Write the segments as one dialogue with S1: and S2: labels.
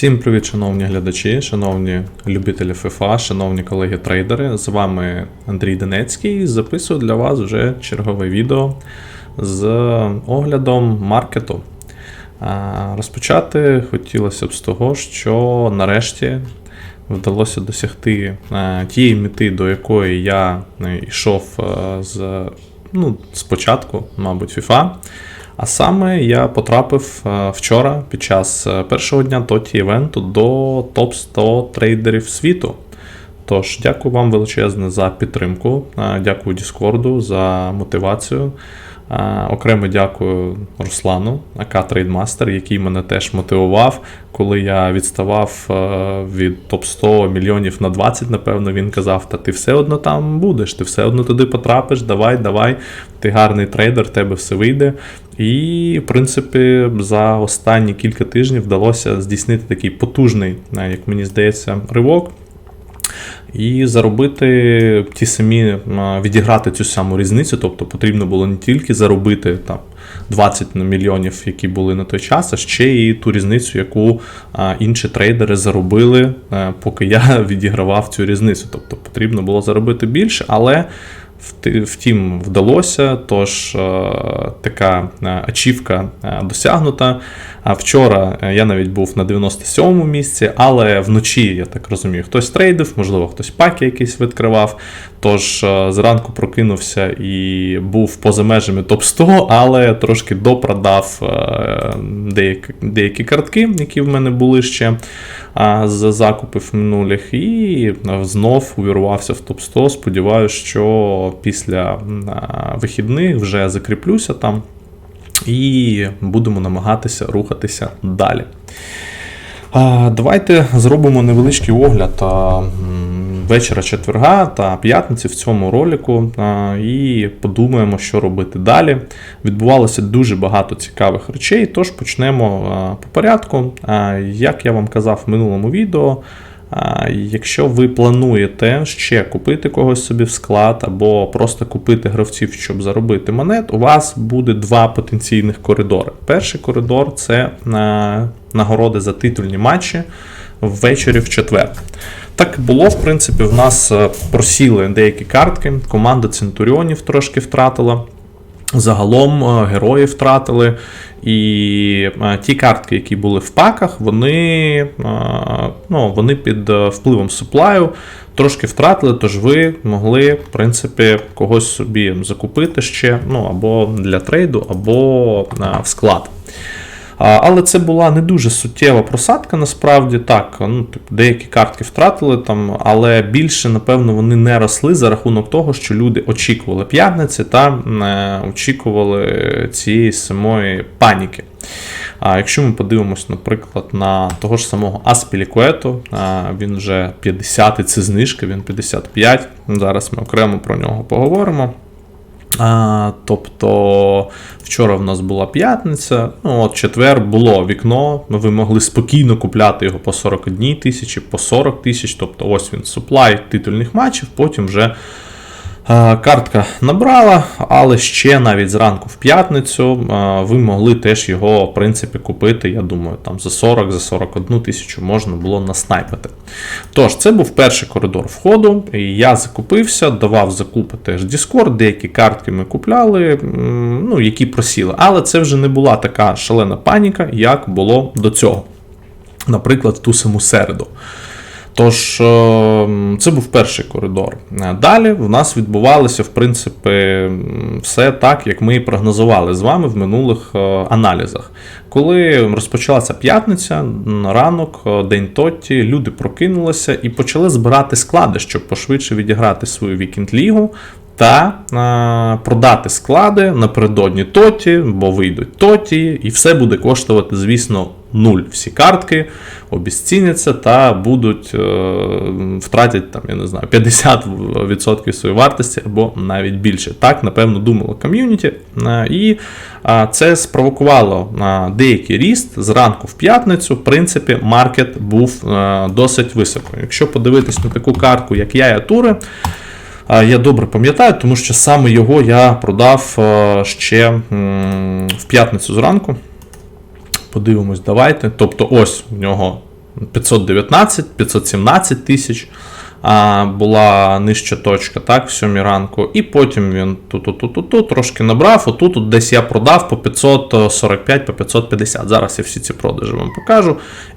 S1: Всім привіт, шановні глядачі, шановні любителі FIFA, шановні колеги-трейдери. З вами Андрій Денецький. Записую для вас вже чергове відео з оглядом маркету. Розпочати хотілося б з того, що нарешті вдалося досягти тієї мети, до якої я е, йшов е, з ну, спочатку, мабуть, FIFA. А саме я потрапив е, вчора під час е, першого дня тоті івенту до топ 100 трейдерів світу. Тож, дякую вам величезне за підтримку. е, Дякую Діскорду за мотивацію. Е, Окремо дякую Руслану, АК Трейдмастер, який мене теж мотивував. Коли я відставав е, від топ 100 мільйонів на 20, напевно, він казав: Та ти все одно там будеш, ти все одно туди потрапиш, давай, давай, ти гарний трейдер, тебе все вийде. І, в принципі, за останні кілька тижнів вдалося здійснити такий потужний, е, як мені здається, ривок. І заробити ті самі, відіграти цю саму різницю. Тобто потрібно було не тільки заробити там 20 мільйонів, які були на той час, а ще і ту різницю, яку інші трейдери заробили, е, поки я відігравав цю різницю. Тобто потрібно було заробити більше, але Втім, вдалося, тож е, така е, ачівка досягнута. А вчора е, я навіть був на 97-му місці, але вночі, я так розумію, хтось трейдив, можливо, хтось паки якісь відкривав. Тож е, зранку прокинувся і був поза межами топ-100, але трошки допродав е, деякі, деякі картки, які в мене були ще з закупів минулих, і знов увірвався в топ-100. Сподіваюся, що після вихідних вже закріплюся там і будемо намагатися рухатися далі. Давайте зробимо невеличкий огляд вечора четверга та п'ятниці в цьому ролику і подумаємо, що робити далі. Відбувалося дуже багато цікавих речей, тож почнемо по порядку. Як я вам казав в минулому відео, Якщо ви плануєте ще купити когось собі в склад або просто купити гравців, щоб заробити монет, у вас буде два потенційних коридори. Перший коридор це е, нагороди за титульні матчі ввечері в четвер. Так було, в принципі, в нас е, просіли деякі картки, команда Центуріонів трошки втратила. Загалом е, герої втратили, і е, ті картки, які були в паках, вони, е, ну, вони під впливом суплаю трошки втратили, тож ви могли, в принципі, когось собі закупити ще, ну, або для трейду, або в склад. Але це була не дуже суттєва просадка, насправді так. Ну, типу, деякі картки втратили там, але більше, напевно, вони не росли за рахунок того, що люди очікували п'ятниці та е, очікували цієї самої паніки. А якщо ми подивимось, наприклад, на того ж самого Аспілікуету, він вже 50 це знижка, він 55. Зараз ми окремо про нього поговоримо. А, тобто вчора в нас була п'ятниця, ну от четвер було вікно, ви могли спокійно купляти його по 41 тисячі, по 40 тисяч, тобто ось він суплай титульних матчів, потім вже картка набрала, але ще навіть зранку в п'ятницю ви могли теж його, в принципі, купити, я думаю, там за 40, за 41 тисячу можна було наснайпити. Тож, це був перший коридор входу, і я закупився, давав закупи теж Discord, деякі картки ми купляли, ну, які просіли. Але це вже не була така шалена паніка, як було до цього. Наприклад, ту саму середу. Тож, е, це був перший коридор. Е, Далі в нас відбувалося, в принципі, все так, як ми і прогнозували з вами в минулих е, аналізах. Коли розпочалася п'ятниця, м, ранок, е, день Тотті, люди прокинулися і почали збирати склади, щоб пошвидше відіграти свою вікінд-лігу. Та е, продати склади напередодні Тоті, бо вийдуть Тоті, і все буде коштувати, звісно, нуль. Всі картки обіцціняться та будуть е, втратять там, я не знаю, 50% своєї вартості або навіть більше. Так, напевно, думало ком'юніті. Е, і е, це спровокувало деякий ріст зранку в п'ятницю. В принципі, маркет був е, досить високо. Якщо подивитись на таку картку, як я Тури, а, Я добре пам'ятаю, тому що саме його я продав е, ще в п'ятницю зранку. Подивимось, давайте. Тобто, ось в нього 519, 517 тисяч. Була нижча точка, так, в 7 ранку. І потім він тут-тут-тут-тут трошки набрав. Отут от десь я продав по 545, по 550. Зараз я всі ці продажі вам покажу.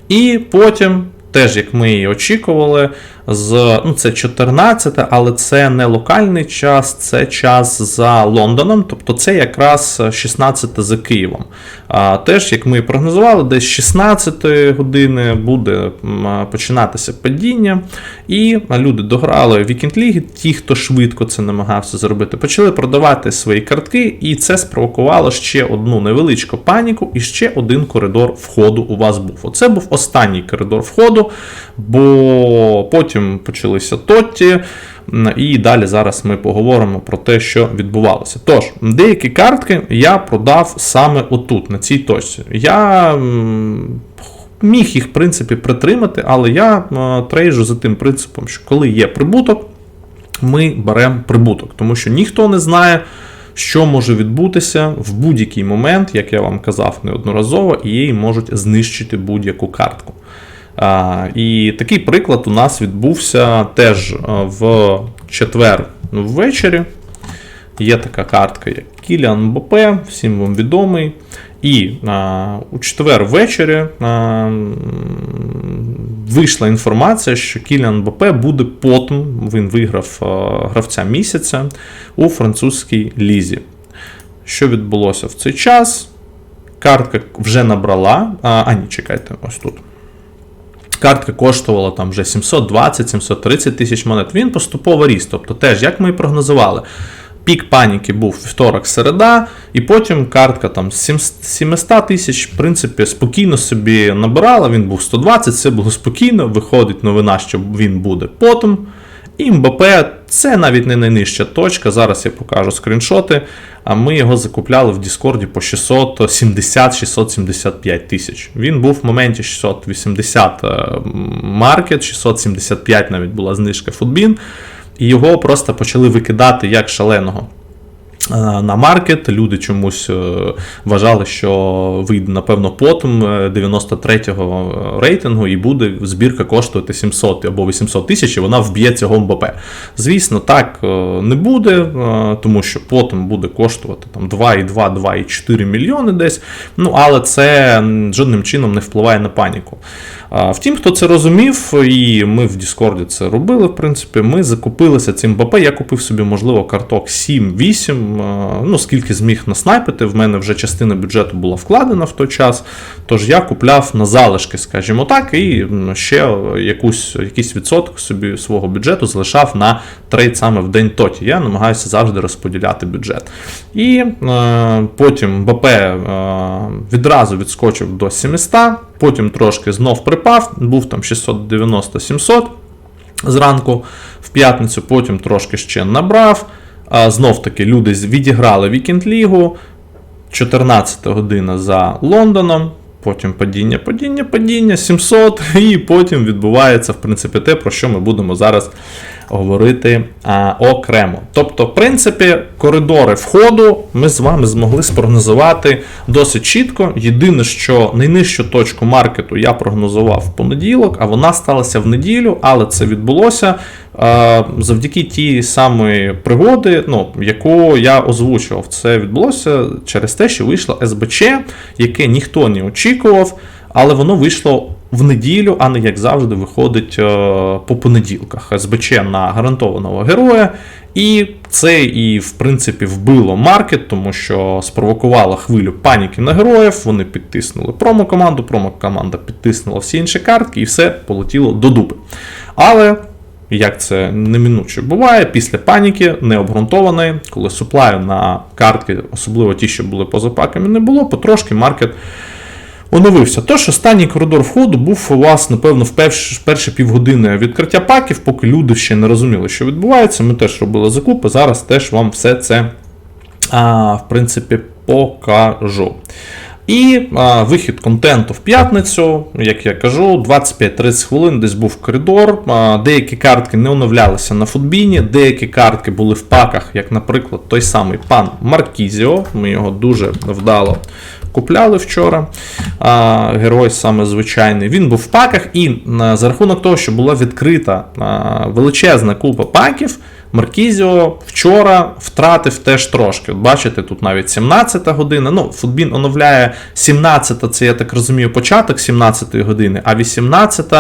S1: І потім, теж як ми і очікували, з ну це 14, але це не локальний час, це час за Лондоном, тобто це якраз 16 за Києвом. А, Теж, як ми прогнозували, десь 16 години буде починатися падіння. І люди дограли вікенд ліги, ті, хто швидко це намагався зробити, почали продавати свої картки, і це спровокувало ще одну невеличку паніку і ще один коридор входу у вас був. Оце був останній коридор входу, бо потім почалися Тотті. І далі зараз ми поговоримо про те, що відбувалося. Тож, деякі картки я продав саме отут, на цій точці. Я міг їх, в принципі, притримати, але я трейджу за тим принципом, що коли є прибуток, ми беремо прибуток, тому що ніхто не знає. Що може відбутися в будь-який момент, як я вам казав неодноразово, і її можуть знищити будь-яку картку. І такий приклад у нас відбувся теж в четвер ввечері. Є така картка, як Кіліан Мбапе, всім вам відомий. І а, у четвер ввечері а, вийшла інформація, що Кіліан Мбапе буде потом, він виграв а, гравця місяця у французькій лізі. Що відбулося в цей час? Картка вже набрала. А, а ні, чекайте, ось тут. Картка коштувала там вже 720-730 тисяч монет. Він поступово ріс. Тобто, теж, як ми і прогнозували, пік паніки був вівторок, середа, і потім картка там з 700 тисяч, в принципі, спокійно собі набирала. Він був 120, все було спокійно. Виходить новина, що він буде потом. І Мбапе це навіть не найнижча точка. Зараз я покажу скріншоти. А ми його закупляли в Діскорді по 670-675 тисяч. Він був в моменті 680 маркет, 675 навіть була знижка футбін. І його просто почали викидати як шаленого. На маркет люди чомусь вважали, що вийде, напевно, потом 93-го рейтингу і буде збірка коштувати 700 або 800 тисяч, і вона вб'є цього МБП. Звісно, так не буде, тому що потім буде коштувати там 2,2-2,4 мільйони десь. Ну, але це жодним чином не впливає на паніку. Втім, хто це розумів, і ми в Діскорді це робили, в принципі, ми закупилися цим МБП. Я купив собі, можливо, карток 7-8, ну скільки зміг наснайпити. В мене вже частина бюджету була вкладена в той час. Тож я купляв на залишки, скажімо так, і ще якусь, якийсь відсоток собі свого бюджету залишав на трейд саме в день тоті. Я намагаюся завжди розподіляти бюджет. І е, потім МБП е, відразу відскочив до 700, потім трошки знов припав, був там 690-700 зранку в п'ятницю, потім трошки ще набрав. Знов таки люди відіграли Вікенд Лігу. 14 година за Лондоном. Потім падіння, падіння, падіння, 700, і потім відбувається, в принципі, те, про що ми будемо зараз говорити а, окремо. Тобто, в принципі, коридори входу ми з вами змогли спрогнозувати досить чітко. Єдине, що найнижчу точку маркету я прогнозував в понеділок, а вона сталася в неділю, але це відбулося а, завдяки тій самої пригоди, ну, яку я озвучував. Це відбулося через те, що вийшло СБЧ, яке ніхто не очікував, але воно вийшло в неділю, а не як завжди, виходить е, по понеділках. СБЧ на гарантованого героя. І це і, в принципі, вбило маркет, тому що спровокувало хвилю паніки на героїв. Вони підтиснули промо-команду, промо-команда підтиснула всі інші картки, і все полетіло до дуби. Але. Як це неминуче буває, після паніки необґрунтованої, коли суплаю на картки, особливо ті, що були поза паками, не було, потрошки маркет оновився. Тож останній коридор входу був у вас, напевно, в перші, перші півгодини відкриття паків, поки люди ще не розуміли, що відбувається. Ми теж робили закупи. Зараз теж вам все це, а, в принципі, покажу. І а, вихід контенту в п'ятницю, як я кажу, 25-30 хвилин десь був коридор. А, деякі картки не оновлялися на футбіні, деякі картки були в паках, як, наприклад, той самий пан Маркізіо. Ми його дуже вдало купляли вчора. А, Герой саме звичайний. Він був в паках, і за рахунок того, що була відкрита величезна купа паків. Маркізіо вчора втратив теж трошки. От Бачите, тут навіть 17 година. Ну, Футбін оновляє 17, це я так розумію, початок 17 години, а 18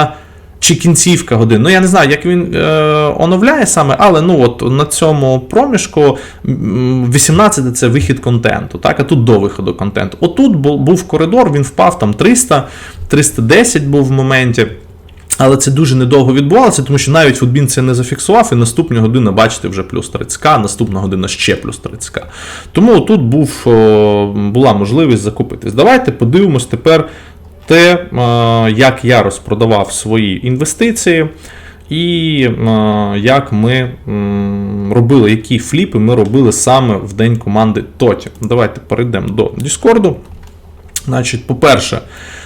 S1: чи кінцівка години. Ну, я не знаю, як він е, оновляє саме, але ну от на цьому проміжку м, 18 це вихід контенту, так, а тут до виходу контенту. Отут бу- був коридор, він впав там 300, 310 був в моменті. Але це дуже недовго відбувалося, тому що навіть Футбін це не зафіксував, і наступна година, бачите, вже плюс 30к, наступна година ще плюс 30к. Тому тут був, була можливість закупитись. Давайте подивимось тепер те, е, як я розпродавав свої інвестиції. І е, як ми робили, які фліпи ми робили саме в день команди Тоті. Давайте перейдемо до Діскорду. Значить, по-перше,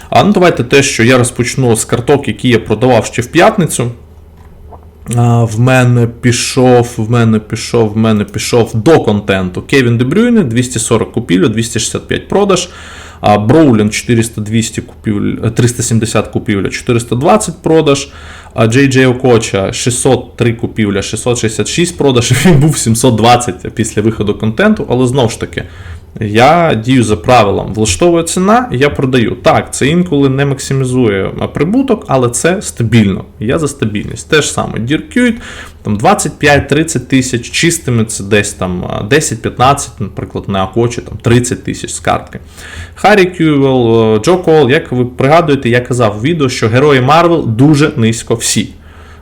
S1: а ну давайте те, що я розпочну з карток, які я продавав ще в п'ятницю. В мене пішов, в мене пішов, в мене пішов до контенту. Кевін Дебрюйне 240 купівля, 265 продаж. Броулін 400 200 купівля, 370 купівля, 420 продаж. Джей Джей Окоча 603 купівля, 666 продаж. Він був 720 після виходу контенту, але знову ж таки. Я дію за правилом, влаштовує ціна, я продаю. Так, це інколи не максимізує прибуток, але це стабільно. Я за стабільність. Те ж саме Dirkute, там 25-30 тисяч, чистими це десь там 10-15, наприклад, на Акочі там 30 тисяч з картки. Харі Кювел, Джо Кол, як ви пригадуєте, я казав в відео, що герої Марвел дуже низько всі.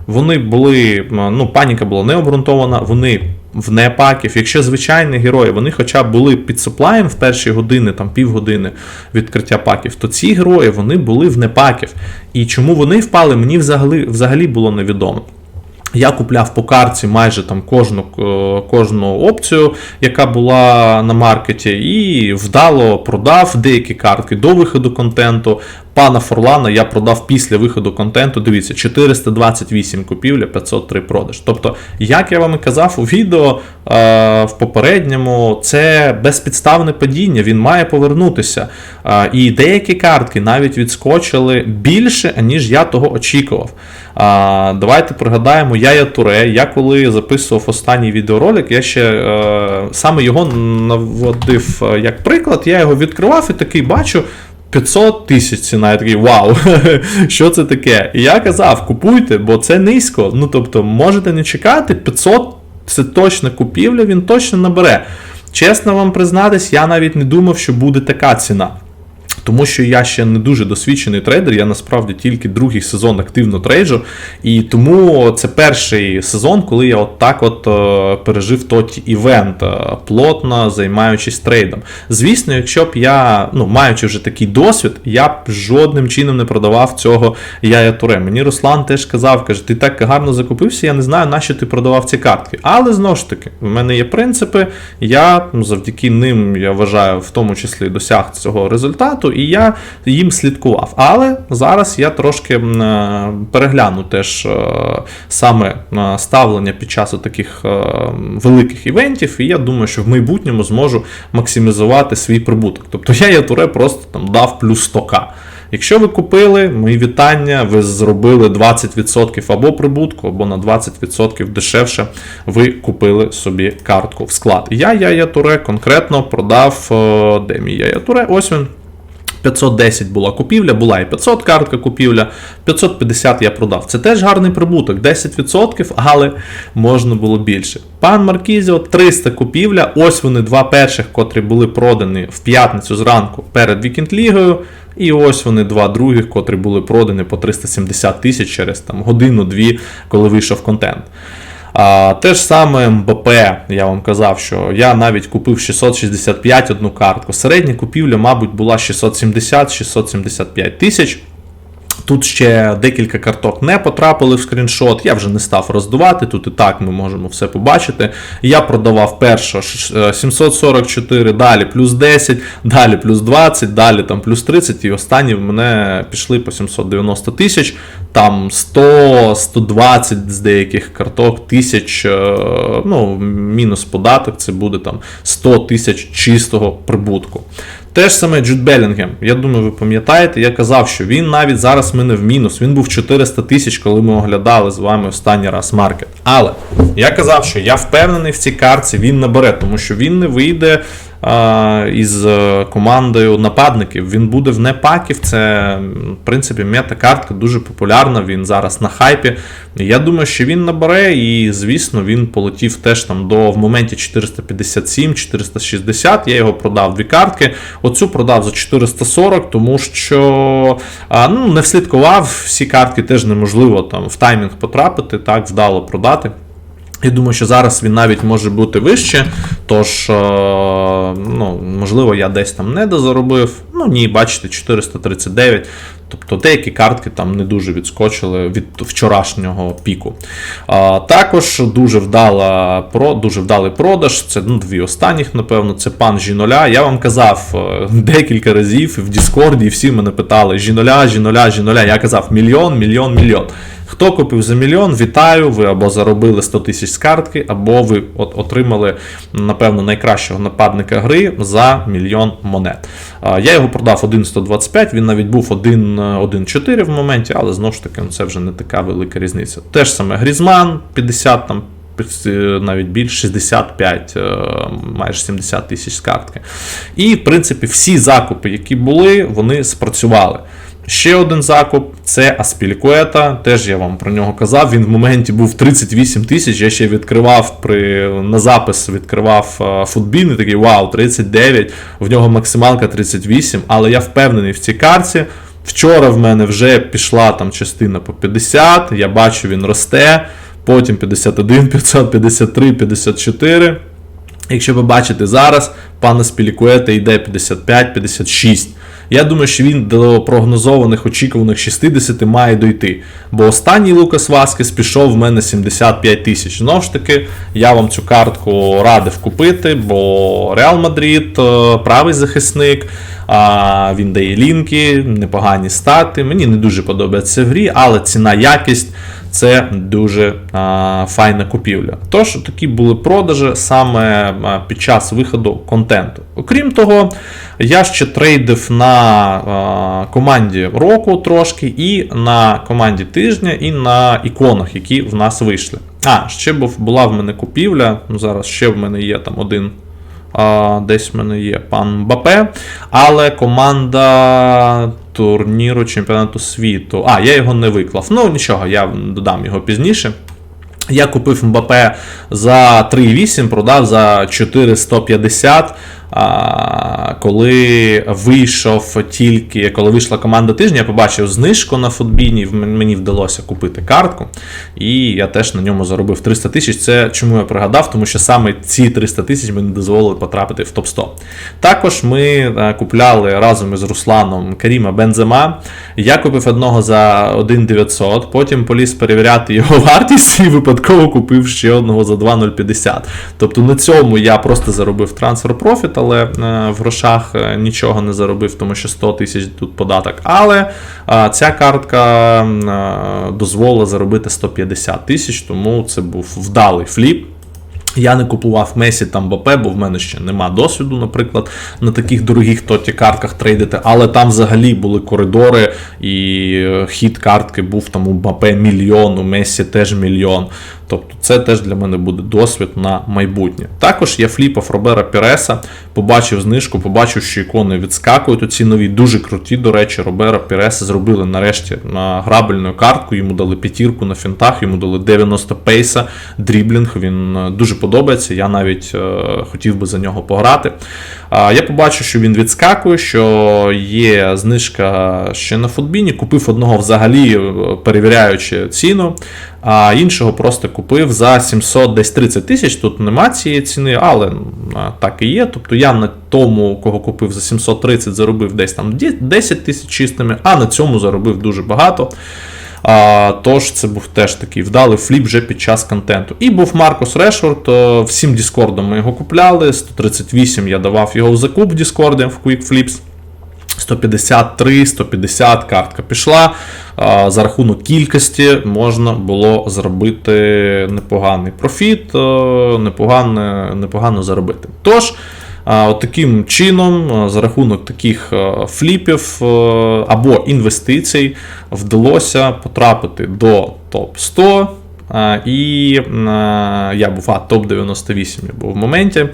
S1: Вони були, ну, паніка була необґрунтована, вони в непаків. Якщо звичайні герої, вони хоча б були під суплаєм в перші години, там півгодини відкриття паків, то ці герої вони були в непаків. І чому вони впали, мені взагалі, взагалі було невідомо. Я купляв по карті майже там кожну е, кожну опцію, яка була на маркеті, і вдало продав деякі картки до виходу контенту. Пана Форлана я продав після виходу контенту. Дивіться, 428 купівля, 503 продаж. Тобто, як я вам і казав у відео е, в попередньому, це безпідставне падіння, він має повернутися. Е, і деякі картки навіть відскочили більше, аніж я того очікував. А, Давайте пригадаємо Яя Туре. Я коли записував останній відеоролик, я ще е, саме його наводив е, як приклад. Я його відкривав і такий бачу. 500 тисяч ціна, я такий вау, що це таке? І я казав, купуйте, бо це низько. Ну тобто, можете не чекати, 500 це точно купівля, він точно набере. Чесно вам признатись, я навіть не думав, що буде така ціна. Тому що я ще не дуже досвідчений трейдер, я насправді тільки другий сезон активно трейджу. І тому це перший сезон, коли я от так от е, пережив тоті івент, е, плотно займаючись трейдом. Звісно, якщо б я, ну, маючи вже такий досвід, я б жодним чином не продавав цього яя туре. Мені Руслан теж казав, каже, ти так гарно закупився, я не знаю, на що ти продавав ці картки. Але знову ж таки, в мене є принципи, я завдяки ним, я вважаю, в тому числі досяг цього результату і я їм слідкував. Але зараз я трошки е, перегляну теж е, саме е, ставлення під час таких великих івентів, і я думаю, що в майбутньому зможу максимізувати свій прибуток. Тобто я Ятуре просто там дав плюс 100к. Якщо ви купили, мої вітання, ви зробили 20% або прибутку, або на 20% дешевше ви купили собі картку в склад. Я я Туре конкретно продав, де мій я Туре, ось він. 510 була купівля, була і 500 картка купівля, 550 я продав. Це теж гарний прибуток, 10%, але можна було більше. Пан Маркізіо 300 купівля. Ось вони два перших, котрі були продані в п'ятницю зранку перед Вікінд-лігою. І ось вони два других, котрі були продані по 370 тисяч через там годину-дві, коли вийшов контент. А, Те ж саме МБП, я вам казав, що я навіть купив 665 одну картку. Середня купівля, мабуть, була 670-675 тисяч. Тут ще декілька карток не потрапили в скріншот, я вже не став роздувати, тут і так ми можемо все побачити. Я продавав першу 744, далі плюс 10, далі плюс 20, далі там плюс 30, і останні в мене пішли по 790 тисяч, там 100-120 з деяких карток тисяч, е, ну, мінус податок, це буде там 100 тисяч чистого прибутку. Те ж саме Джуд Белінгем. Я думаю, ви пам'ятаєте, я казав, що він навіть зараз в мене в мінус. Він був 400 тисяч, коли ми оглядали з вами останній раз маркет. Але я казав, що я впевнений в цій карці він набере, тому що він не вийде із е, командою нападників. Він буде в непаків. Це, в принципі, мета-картка дуже популярна. Він зараз на хайпі. Я думаю, що він набере, і звісно, він полетів теж там до в моменті 457-460. Я його продав дві картки. Оцю продав за 440, тому що ну, не вслідкував. Всі картки теж неможливо там в таймінг потрапити, так вдало продати. Я думаю, що зараз він навіть може бути вище, тож, е, ну, можливо, я десь там не дозаробив. Ну ні, бачите, 439. Тобто деякі картки там не дуже відскочили від вчорашнього піку. А, також дуже вдала про, дуже вдалий продаж. Це ну, дві останніх, напевно, це пан Жіноля. Я вам казав е, декілька разів в Діскорді, і всі мене питали: Жіноля, Жіноля, Жіноля. Я казав мільйон, мільйон, мільйон. Хто купив за мільйон, вітаю, ви або заробили 100 тисяч з картки, або ви от отримали, напевно, найкращого нападника гри за мільйон монет. Я його продав 1,125, він навіть був 1,4 в моменті, але знову ж таки ну, це вже не така велика різниця. Те ж саме Грізман 50 там. Навіть більш 65, е, майже 70 тисяч з картки. І, в принципі, всі закупи, які були, вони спрацювали. Ще один закуп це Аспількуета. Теж я вам про нього казав. Він в моменті був 38 тисяч. Я ще відкривав при на запис, відкривав е, футбін і такий вау, 39. В нього максималка 38, але я впевнений в цій карті. Вчора в мене вже пішла там частина по 50. Я бачу, він росте. Потім 51, 553, 54. Якщо ви бачите зараз, пана Спілікуета йде 55-56. Я думаю, що він до прогнозованих очікуваних 60 має дойти. Бо останній Лукас Васкес пішов в мене 75 тисяч. Знову ж таки, я вам цю картку радив купити, бо Реал Мадрид, е, правий захисник, він дає лінки, непогані стати. Мені не дуже подобається в грі, але ціна якість. Це дуже а, файна купівля. Тож такі були продажі саме під час виходу контенту. Окрім того, я ще трейдив на а, команді року трошки, і на команді тижня, і на іконах, які в нас вийшли. А, ще був, була в мене купівля. Ну, зараз ще в мене є там один. Десь в мене є пан Бапе, але команда турніру чемпіонату світу. А, я його не виклав. Ну нічого, я додам його пізніше. Я купив МБП за 3,8, продав за 450. Коли вийшов тільки, коли вийшла команда тижня, я побачив знижку на футбіні, мені вдалося купити картку, і я теж на ньому заробив 300 тисяч. Це чому я пригадав, тому що саме ці 300 тисяч мені дозволили потрапити в топ-100. Також ми е, купляли разом із Русланом Каріма Бензема. Я купив одного за 1,900, потім поліз перевіряти його вартість і випадково купив ще одного за 2,050. Тобто на цьому я просто заробив трансфер профіт, але в грошах е, нічого не заробив, тому що 100 тисяч тут податок. Але е, ця картка е, дозволила заробити 150 тисяч, тому це був вдалий фліп. Я не купував Месі там Бапе, бо в мене ще нема досвіду, наприклад, на таких дорогих тоті картках трейдити, але там взагалі були коридори, і хід картки був там у Бапе мільйон, у Месі теж мільйон. Тобто це теж для мене буде досвід на майбутнє. Також я фліпав Робера Піреса, побачив знижку, побачив, що ікони відскакують. Оці нові дуже круті. До речі, Робера Піреса зробили нарешті на грабельну картку. Йому дали п'ятірку на фінтах, йому дали 90 пейса, дріблінг. Він е, дуже подобається. Я навіть е, хотів би за нього пограти. Я побачив, що він відскакує, що є знижка ще на футбіні. Купив одного взагалі, е, перевіряючи ціну, а іншого просто купив за 700 десь 30 тисяч. Тут нема цієї ціни, але так і є. Тобто я на тому, кого купив за 730, заробив десь там 10 тисяч чистими, а на цьому заробив дуже багато. А, тож це був теж такий вдалий фліп вже під час контенту. І був Маркус Решфорд, всім Діскордом ми його купляли. 138 я давав його в закуп в в Quick Flips. 153, 150 картка пішла. За рахунок кількості можна було зробити непоганий профіт, непогано, непогано заробити. Тож, от таким чином, за рахунок таких фліпів або інвестицій, вдалося потрапити до топ 100 а, І я був а, топ-98 я був в моменті.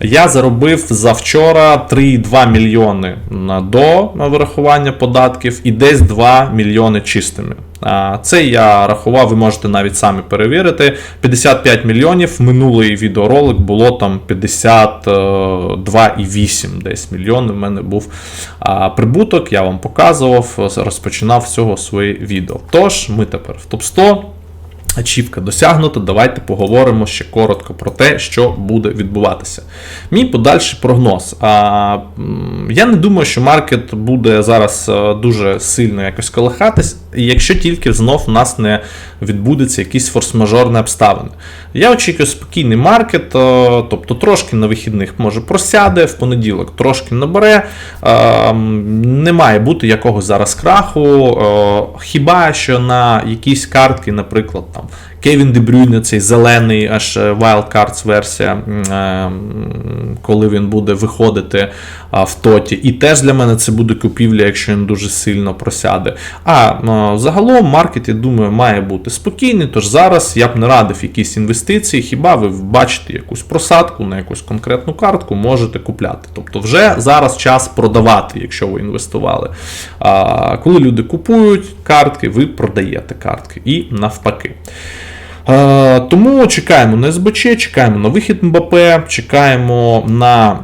S1: Я заробив за вчора 3,2 мільйони до вирахування податків і десь 2 мільйони чистими. Це я рахував, ви можете навіть самі перевірити. 55 мільйонів. Минулий відеоролик було там 52,8 десь мільйони. В мене був прибуток, я вам показував, розпочинав з цього своє відео. Тож, ми тепер в топ 100. Ачівка досягнута. Давайте поговоримо ще коротко про те, що буде відбуватися. Мій подальший прогноз. А, я не думаю, що маркет буде зараз е, дуже сильно якось колихатись, якщо тільки знов у нас не відбудеться якісь форс-мажорні обставини. Я очікую спокійний маркет, е, тобто трошки на вихідних може просяде, в понеділок трошки набере. Е, Не має бути якогось зараз краху. е, Хіба що на якісь картки, наприклад, там Кевін Де Брюйне, цей зелений аж е, Wildcards версія, коли він буде виходити в тоті. І теж для мене це буде купівля, якщо він дуже сильно просяде. А загалом маркет, я думаю, має бути спокійний. Тож зараз я б не радив якісь інвестиції. Хіба ви бачите якусь просадку на якусь конкретну картку, можете купляти. Тобто, вже зараз час продавати, якщо ви інвестували. Коли люди купують картки, ви продаєте картки і навпаки. Тому чекаємо на СБЧ, чекаємо на вихід МБП, чекаємо на.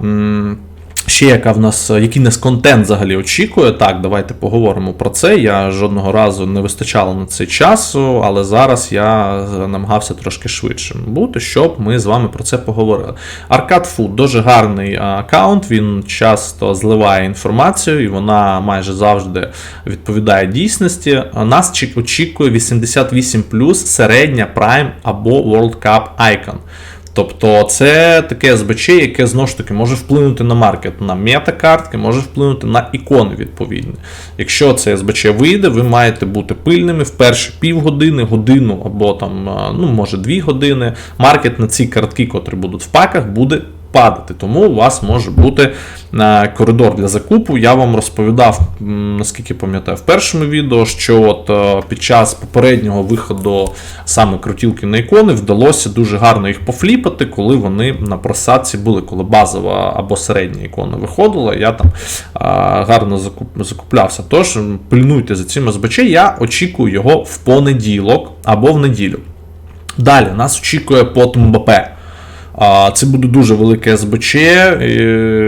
S1: Ще яка в нас, який нас контент взагалі очікує. Так, давайте поговоримо про це. Я жодного разу не вистачало на це часу, але зараз я намагався трошки швидше бути, щоб ми з вами про це поговорили. Arcade Food дуже гарний аккаунт, він часто зливає інформацію, і вона майже завжди відповідає дійсності. Нас очікує 88 середня Prime або World Cup Icon. Тобто це таке СБЧ, яке знову ж таки може вплинути на маркет, на метакартки, може вплинути на ікони відповідні. Якщо це СБЧ вийде, ви маєте бути пильними в перші півгодини, годину або там, ну може дві години. Маркет на ці картки, котрі будуть в паках, буде падати. Тому у вас може бути е, коридор для закупу. Я вам розповідав, наскільки пам'ятаю, в першому відео, що от е, під час попереднього виходу саме крутілки на ікони вдалося дуже гарно їх пофліпати, коли вони на просадці були, коли базова або середня ікона виходила. Я там гарно закуплявся. Тож пильнуйте за цим СБЧ. Я очікую його в понеділок або в неділю. Далі нас очікує пот МБП. А, Це буде дуже велике СБЧ.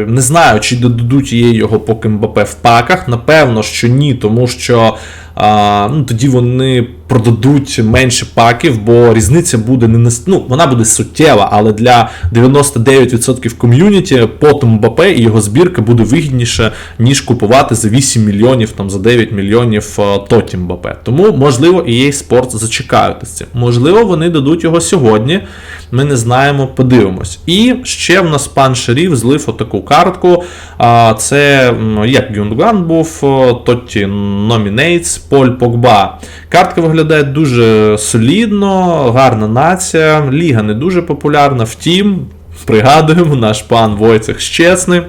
S1: Не знаю, чи додадуть її його поки МБП в паках. Напевно, що ні, тому що а, ну, тоді вони продадуть менше паків, бо різниця буде не ну, вона буде суттєва, але для 99% ком'юніті потім МБП і його збірка буде вигідніше, ніж купувати за 8 мільйонів, там, за 9 мільйонів е, тоті МБП. Тому, можливо, і EA Sports зачекають з цим. Можливо, вони дадуть його сьогодні. Ми не знаємо, подивимось. І ще в нас пан Шеріф злив отаку картку. Це як Гюндган був, о, Тотті Номінейтс, Поль Погба. Картка виглядає дуже солідно, гарна нація. Ліга не дуже популярна. Втім, пригадуємо, наш пан Войцех Щесний.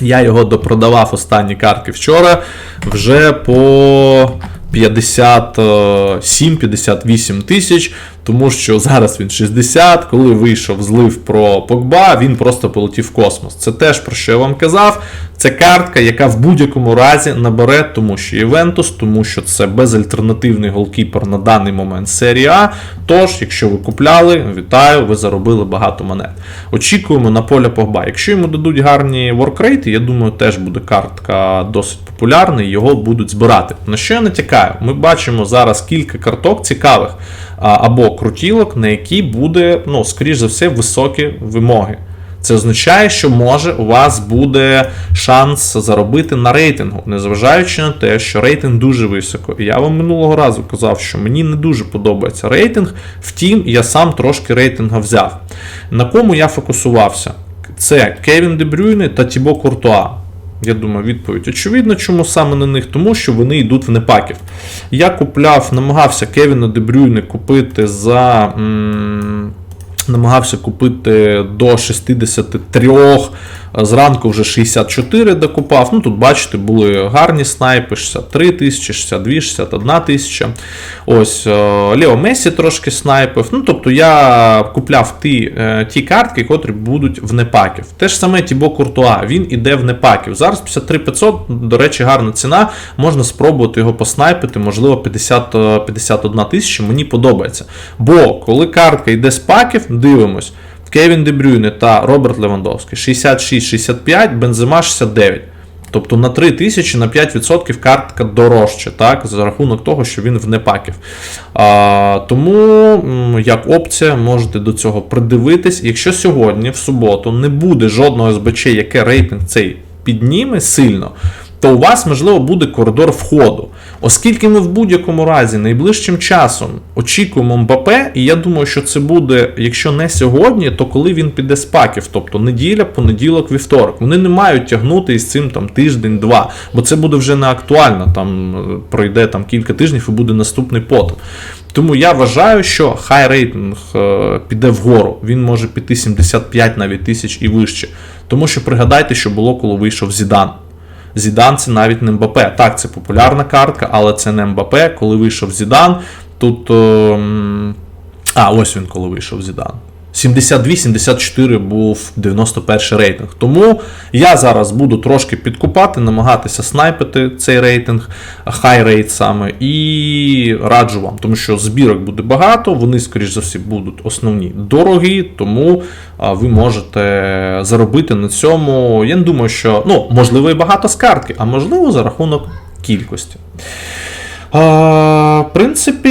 S1: Я його допродавав останні картки вчора вже по 57-58 тисяч, тому що зараз він 60, коли вийшов злив про Погба, він просто полетів в космос. Це теж про що я вам казав. Це картка, яка в будь-якому разі набере, тому що Євентус, тому що це безальтернативний голкіпер на даний момент серії А. Тож, якщо ви купляли, вітаю, ви заробили багато монет. Очікуємо на поля Погба. Якщо йому дадуть гарні воркрейти, я думаю, теж буде картка досить популярна, і його будуть збирати. На що я натякаю? Ми бачимо зараз кілька карток цікавих або крутілок, на які буде, ну, скоріш за все, високі вимоги. Це означає, що може у вас буде шанс заробити на рейтингу, незважаючи на те, що рейтинг дуже високо. І я вам минулого разу казав, що мені не дуже подобається рейтинг. Втім, я сам трошки рейтинга взяв. На кому я фокусувався? Це Кевін Де Брюйне та Тібо Куртуа. Я думаю, відповідь очевидно, чому саме на них, тому що вони йдуть в непаків. Я купляв, намагався Кевіна Де Брюйне купити за. М- намагався купити до 63 Зранку вже 64 докупав. Ну тут, бачите, були гарні снайпи, 63 тисячі, 62, 61 тисяча. Ось е, Лео Месі трошки снайпив. Ну, тобто я купляв ті, е, ті картки, котрі будуть в непаків. Те ж саме Тібо Куртуа, він іде в непаків. Зараз 53 500, до речі, гарна ціна. Можна спробувати його поснайпити, можливо, 50, е, 51 тисяча. Мені подобається. Бо коли картка йде з паків, дивимось. Кевін Дебрюйне та Роберт Левандовський 66-65, Бензема 69. Тобто на 3 тисячі на 5% картка дорожча, так, за рахунок того, що він в непаків. А, тому, як опція, можете до цього придивитись. Якщо сьогодні, в суботу, не буде жодного СБЧ, яке рейтинг цей підніме сильно, то у вас, можливо, буде коридор входу. Оскільки ми в будь-якому разі найближчим часом очікуємо МБП, і я думаю, що це буде, якщо не сьогодні, то коли він піде з паків, тобто неділя, понеділок, вівторок. Вони не мають тягнути із цим там тиждень-два, бо це буде вже не актуально. Там е, пройде там кілька тижнів і буде наступний потоп. Тому я вважаю, що хай рейтинг е, піде вгору. Він може піти 75 навіть тисяч і вище. Тому що пригадайте, що було, коли вийшов Зідан. Зідан це навіть не МБП. Так, це популярна картка, але це не МБП. Коли вийшов Зідан, тут. е, А, ось він коли вийшов Зідан. 72-74 був 91 рейтинг. Тому я зараз буду трошки підкупати, намагатися снайпити цей рейтинг, хай рейт саме, і раджу вам, тому що збірок буде багато, вони, скоріш за все, будуть основні дорогі, тому ви можете заробити на цьому. Я не думаю, що ну, можливо і багато з картки, а можливо за рахунок кількості. В принципі,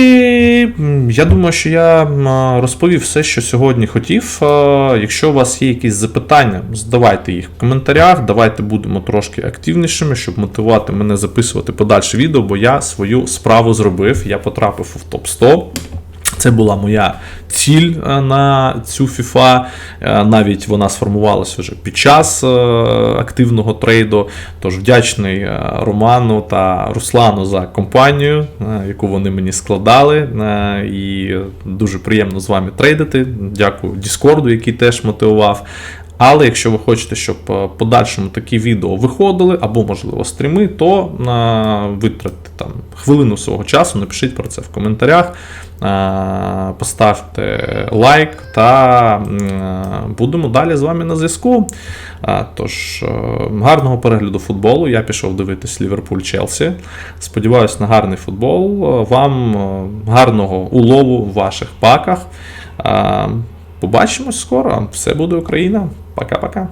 S1: я думаю, що я розповів все, що сьогодні хотів. Якщо у вас є якісь запитання, задавайте їх в коментарях. Давайте будемо трошки активнішими, щоб мотивувати мене записувати подальше відео, бо я свою справу зробив. Я потрапив в топ 100. Це була моя ціль е, на цю FIFA. Е, Навіть вона сформувалася вже під час е, активного трейду. Тож вдячний Роману та Руслану за компанію, яку вони мені складали. І дуже приємно з вами трейдити. Дякую Діскорду, який теж мотивував. Але якщо ви хочете, щоб подальшому такі відео виходили, або, можливо, стріми, то витратьте там хвилину свого часу, напишіть про це в коментарях, поставте лайк та е, будемо далі з вами на зв'язку. Е, Тож, е, гарного перегляду футболу. Я пішов дивитись Ліверпуль Челсі. Сподіваюсь на гарний футбол. Е, Вам е, гарного улову в ваших паках. Е, Побачимось скоро. Все буде Україна. Пока-пока.